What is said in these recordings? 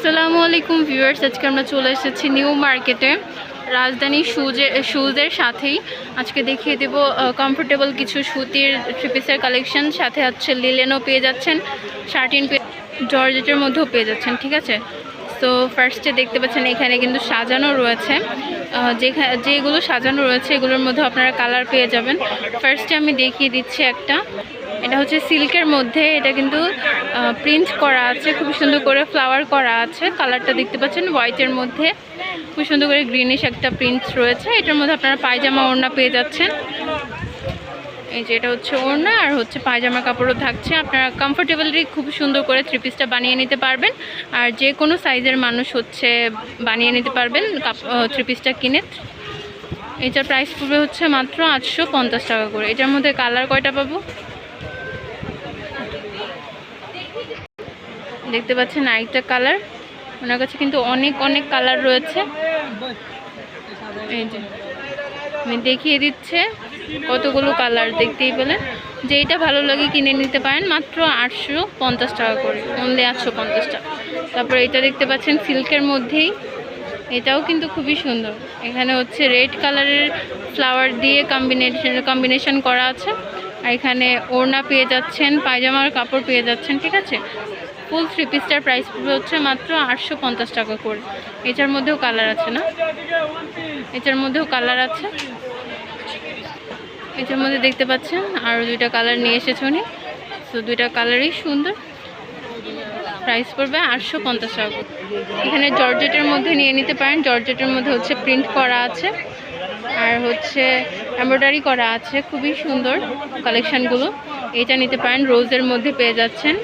আসসালামু আলাইকুম ভিউয়ার্স, আজকে আমরা চলে এসেছি নিউ মার্কেটে, রাজধানী শুজে, শুজের সাথেই। আজকে দেখিয়ে দেব কমফোর্টেবল কিছু সুতির থ্রি পিসের কালেকশন সাথে হচ্ছে লিলেনও পেয়ে যাচ্ছেন শার্টিন পেয়ে জর্জেটের মধ্যেও পেয়ে যাচ্ছেন, ঠিক আছে? তো ফার্স্টে দেখতে পাচ্ছেন, এখানে কিন্তু সাজানো রয়েছে। যেখানে যেগুলো সাজানো রয়েছে, এগুলোর মধ্যে আপনারা কালার পেয়ে যাবেন। ফার্স্টে আমি দেখিয়ে দিচ্ছি একটা। এটা হচ্ছে সিল্কের মধ্যে, এটা কিন্তু প্রিন্ট করা আছে, খুব সুন্দর করে ফ্লাওয়ার করা আছে, কালারটা দেখতে পাচ্ছেন, হোয়াইটের মধ্যে। খুব সুন্দর করে গ্রিনিশ একটা প্রিন্ট রয়েছে, এটার মধ্যে আপনারা পায়জামা ওড়না পেয়ে যাচ্ছেন। এই যে এটা হচ্ছে ওড়না, আর হচ্ছে পায়জামা কাপড়ও থাকছে, আপনারা কমফোর্টেবলি খুব সুন্দর করে থ্রি পিসটা বানিয়ে নিতে পারবেন। আর যে কোনো সাইজের মানুষ হচ্ছে বানিয়ে নিতে পারবেন থ্রি পিসটা কিনে। এটার প্রাইস পড়বে হচ্ছে মাত্র আটশো পঞ্চাশ টাকা করে। এটার মধ্যে কালার কয়টা পাবো? দেখতে পাচ্ছেন আরেকটা কালার। ওনার কাছে কিন্তু অনেক অনেক কালার রয়েছে। আমি দেখিয়ে দিচ্ছে কতগুলো কালার, দেখতেই পেলেন। যে যেইটা ভালো লাগে কিনে নিতে পারেন, মাত্র আটশো পঞ্চাশ টাকা করে, অনলি আটশো পঞ্চাশ টাকা। তারপরে এটা দেখতে পাচ্ছেন সিল্কের মধ্যেই। এটাও কিন্তু খুবই সুন্দর। এখানে হচ্ছে রেড কালারের ফ্লাওয়ার দিয়ে কম্বিনেশন কম্বিনেশন করা আছে। এখানে ওড়না পেয়ে যাচ্ছেন, পায়জামার কাপড় পেয়ে যাচ্ছেন, ঠিক আছে? ফুল থ্রি পিসটার প্রাইস হচ্ছে মাত্র আটশো পঞ্চাশ টাকা করে। এটার মধ্যেও কালার আছে না? এটার মধ্যেও কালার আছে। এটার মধ্যে দেখতে পাচ্ছেন আরও দুইটা কালার নিয়ে এসেছে উনি। তো দুইটা কালারই সুন্দর। প্রাইস পড়বে আটশো পঞ্চাশ টাকা। এখানে জর্জেটের মধ্যে নিয়ে নিতে পারেন। জর্জেটের মধ্যে হচ্ছে প্রিন্ট করা আছে। আর হচ্ছে এমব্রয়ডারি করা আছে, খুবই সুন্দর কালেকশানগুলো। এটা নিতে পারেন, রোজের মধ্যে পেয়ে যাচ্ছেন।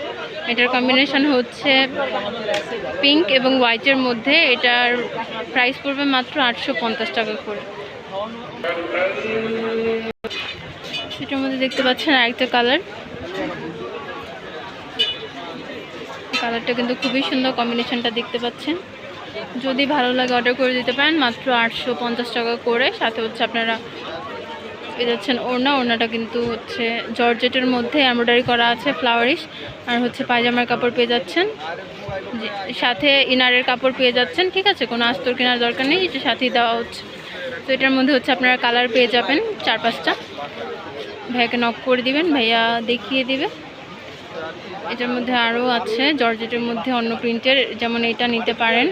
এটার কম্বিনেশন হচ্ছে পিঙ্ক এবং হোয়াইটের মধ্যে। এটার প্রাইস পড়বে মাত্র আটশো পঞ্চাশ টাকা করে। সেটার মধ্যে দেখতে পাচ্ছেন আরেকটা কালার কালারটা কিন্তু খুবই সুন্দর কম্বিনেশনটা দেখতে পাচ্ছেন। যদি ভালো লাগে অর্ডার করে দিতে পারেন, মাত্র আটশো পঞ্চাশ টাকা করে। সাথে হচ্ছে আপনারা পেয়ে যাচ্ছেন ওড়না, ওড়নাটা কিন্তু হচ্ছে জর্জেটের মধ্যে এমব্রয়ডারি করা আছে ফ্লাওয়ারিশ আর হচ্ছে পায়জামার কাপড় পেয়ে যাচ্ছেন। সাথে ইনারের কাপড় পেয়ে যাচ্ছেন, ঠিক আছে? কোনো আস্তর কেনার দরকার নেই, এটা সাথেই দেওয়া হচ্ছে। তো এটার মধ্যে হচ্ছে আপনারা কালার পেয়ে যাবেন, চার পাঁচটা। ভাইয়াকে নক করে দিবেন, ভাইয়া দেখিয়ে দিবে। এটার মধ্যে আরও আছে, জর্জেটের মধ্যে অন্য প্রিন্টের যেমন এটা নিতে পারেন।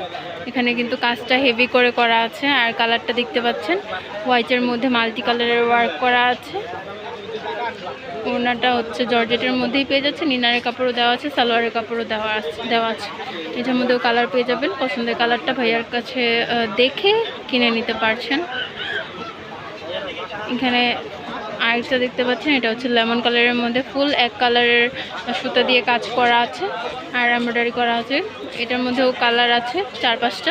এখানে কিন্তু কাজটা হেভি করে করা আছে, আর কালারটা দেখতে পাচ্ছেন। হোয়াইটের মধ্যে মাল্টি কালারের ওয়ার্ক করা আছে। ওনাটা হচ্ছে জর্জেটের মধ্যেই পেয়ে যাচ্ছে নিনারের কাপড়ও দেওয়া আছে সালোয়ারের কাপড়ও দেওয়া আছে দেওয়া আছে। এটার মধ্যেও কালার পেয়ে যাবেন, পছন্দের কালারটা ভাইয়ার কাছে দেখে কিনে নিতে পারছেন। এখানে আরেকটা দেখতে পাচ্ছেন, এটা হচ্ছে লেমন কালারের মধ্যে ফুল, এক কালারের সুতা দিয়ে কাজ করা আছে আর এমব্রয়ডারি করা আছে। এটার মধ্যেও কালার আছে চার পাঁচটা।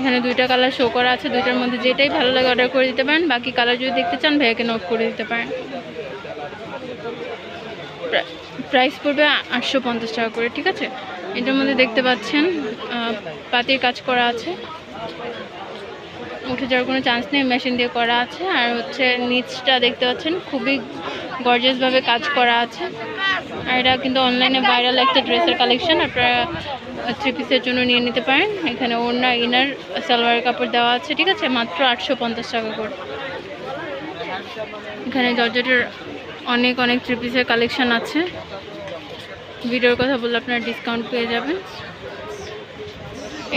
এখানে দুইটা কালার শো করা আছে, দুইটার মধ্যে যেটাই ভালো লাগে অর্ডার করে দিতে পারেন, বাকি কালার যদি দেখতে চান, ভাইয়াকে নোট করে দিতে পারেন। প্রা- প্রাইস পড়বে আটশো পঞ্চাশ টাকা করে, ঠিক আছে? এটার মধ্যে দেখতে পাচ্ছেন পাতির কাজ করা আছে। উঠে যাওয়ার কোনো চান্স নেই মেশিন দিয়ে করা আছে আর হচ্ছে নিচটা দেখতে পাচ্ছেন, খুবই গর্জিয়াসভাবে কাজ করা আছে। আর এটা কিন্তু অনলাইনে ভাইরাল একটা ড্রেসের কালেকশন আপনারা থ্রি পিসের জন্য নিয়ে নিতে পারেন। এখানে ওড়না ইনার সালোয়ার কাপড় দেওয়া আছে, ঠিক আছে? মাত্র আটশো পঞ্চাশ টাকা করে। এখানে জর্জেটের অনেক অনেক থ্রি পিসের কালেকশন আছে। ভিডিওর কথা বললে আপনারা ডিসকাউন্ট পেয়ে যাবেন।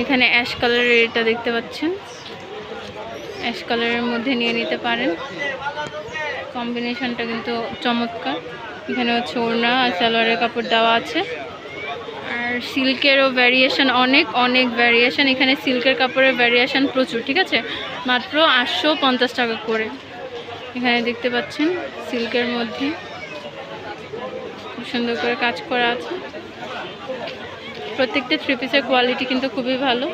এখানে অ্যাশ কালারের এটা দেখতে পাচ্ছেন। অ্যাশ কালারের মধ্যে নিয়ে নিতে পারেন। কম্বিনেশনটা কিন্তু চমৎকার। এখানে হচ্ছে ওড়না আর সালোয়ারের কাপড় দেওয়া আছে। আর সিল্কেরও ভ্যারিয়েশন অনেক অনেক ভ্যারিয়েশন এখানে সিল্কের কাপড়ের ভ্যারিয়েশন প্রচুর, ঠিক আছে? মাত্র আটশো পঞ্চাশ টাকা করে। এখানে দেখতে পাচ্ছেন সিল্কের মধ্যে খুব সুন্দর করে কাজ করা আছে। প্রত্যেকটা থ্রি পিসের কোয়ালিটি কিন্তু খুবই ভালো।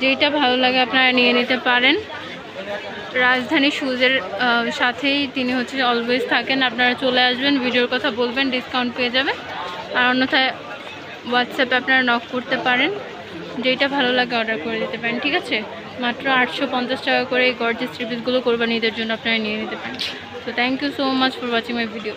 যেইটা ভালো লাগে আপনারা নিয়ে নিতে পারেন। রাজধানী শুজের সাথেই তিনি হচ্ছে অলওয়েজ থাকেন। আপনারা চলে আসবেন, ভিডিওর কথা বলবেন ডিসকাউন্ট পেয়ে যাবেন। আর অন্যথায় হোয়াটসঅ্যাপে আপনারা নক করতে পারেন। যেইটা ভালো লাগে অর্ডার করে দিতে পারেন, ঠিক আছে? মাত্র আটশো পঞ্চাশ টাকা করে এই গর্জেস রিপিসগুলো কোরবানিদের জন্য আপনারা নিয়ে নিতে পারেন। তো thank you so much for watching my video